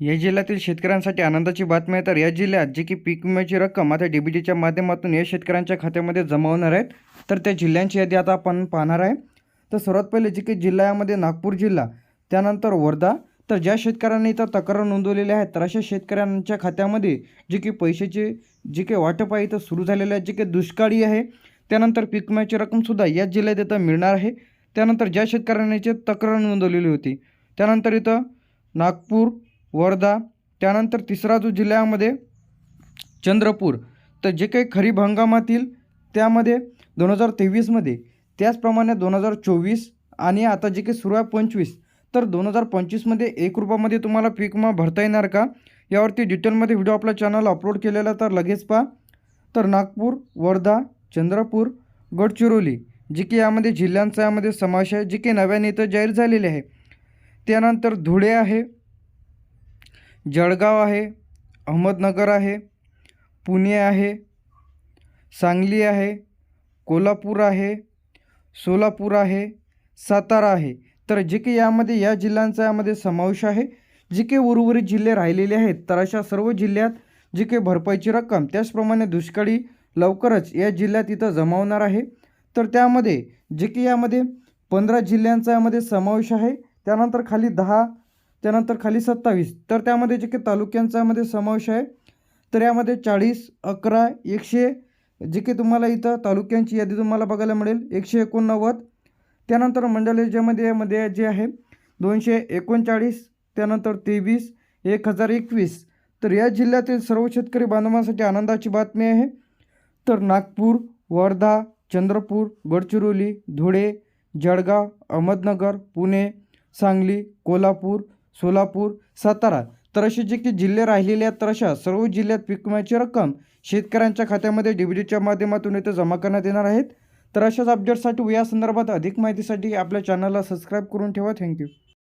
या जिल्ह्यातील शेतकऱ्यांसाठी आनंदाची बातमी आहे. तर या जिल्ह्यात जे की पीक विम्याची रक्कम आता डी बी टीच्या माध्यमातून या शेतकऱ्यांच्या खात्यामध्ये जमा होणार आहेत. तर त्या जिल्ह्यांची यादी आता आपण पाहणार आहे. तर सर्वात पहिले जे की जिल्ह्यामध्ये नागपूर जिल्हा त्यानंतर वर्धा. तर ज्या शेतकऱ्यांनी इथं तक्रार नोंदवलेली आहेत तर अशा शेतकऱ्यांच्या खात्यामध्ये जे की पैशाचे जे काही वाटप आहे इथं सुरू झालेले आहे जे काही दुष्काळी आहे त्यानंतर पीक विम्याची रक्कमसुद्धा याच जिल्ह्यात इथं मिळणार आहे. त्यानंतर ज्या शेतकऱ्यांनी तक्रार नोंदवलेली होती त्यानंतर इथं नागपूर वर्धा त्यानंतर तिसरा जो जिल्ह्यामध्ये चंद्रपूर तर जे काही खरीप हंगामातील त्यामध्ये दोन हजार तेवीसमध्ये त्याचप्रमाणे दोन हजार चोवीस आणि आता जे काही सुरू आहे पंचवीस तर दोन हजार पंचवीसमध्ये एक रुपयामध्ये तुम्हाला पीक विमा भरता येणार का? यावरती डिटेलमध्ये व्हिडिओ आपल्या चॅनल अपलोड केलेला तर लगेच पहा. तर नागपूर वर्धा चंद्रपूर गडचिरोली जे की यामध्ये जिल्ह्यांचा यामध्ये समावेश आहे जे की नव्याने इथं जाहीर झालेले आहे. त्यानंतर धुळे आहे जळगाव आहे अहमदनगर आहे पुणे आहे सांगली आहे कोल्हापूर आहे सोलापूर आहे सातारा आहे. तर जे की यामध्ये या जिल्ह्यांचा यामध्ये समावेश आहे. जे काही उर्वरित जिल्हे राहिलेले आहेत तर अशा सर्व जिल्ह्यात जी काही भरपाईची रक्कम त्याचप्रमाणे दुष्काळी लवकरच या जिल्ह्यात इथं जमावणार आहे. तर त्यामध्ये जे की यामध्ये पंधरा जिल्ह्यांचा यामध्ये समावेश आहे. त्यानंतर खाली दहा त्यानंतर खाली सत्तावीस. तर त्यामध्ये जे काही तालुक्यांचामध्ये समावेश आहे तर यामध्ये चाळीस अकरा एकशे जे काही तुम्हाला इथं तालुक्यांची यादी तुम्हाला बघायला मिळेल एकशे एकोणनव्वद. त्यानंतर मंडळ याच्यामध्ये यामध्ये जे आहे दोनशे एकोणचाळीस त्यानंतर तेवीस एक हजार एकवीस. तर या जिल्ह्यातील सर्व शेतकरी बांधवांसाठी आनंदाची बातमी आहे. तर नागपूर वर्धा चंद्रपूर गडचिरोली धुळे जळगाव अहमदनगर पुणे सांगली कोल्हापूर सोलापूर सातारा. तर असे जे की जिल्हे राहिलेले आहेत तर अशा सर्व जिल्ह्यात पीक विम्याची रक्कम शेतकऱ्यांच्या खात्यामध्ये डीबीटीच्या माध्यमातून इथं जमा करण्यात येणार आहेत. तर अशाच अपडेट्ससाठी व या संदर्भात अधिक माहितीसाठी आपल्या चॅनलला सबस्क्राईब करून ठेवा. थँक्यू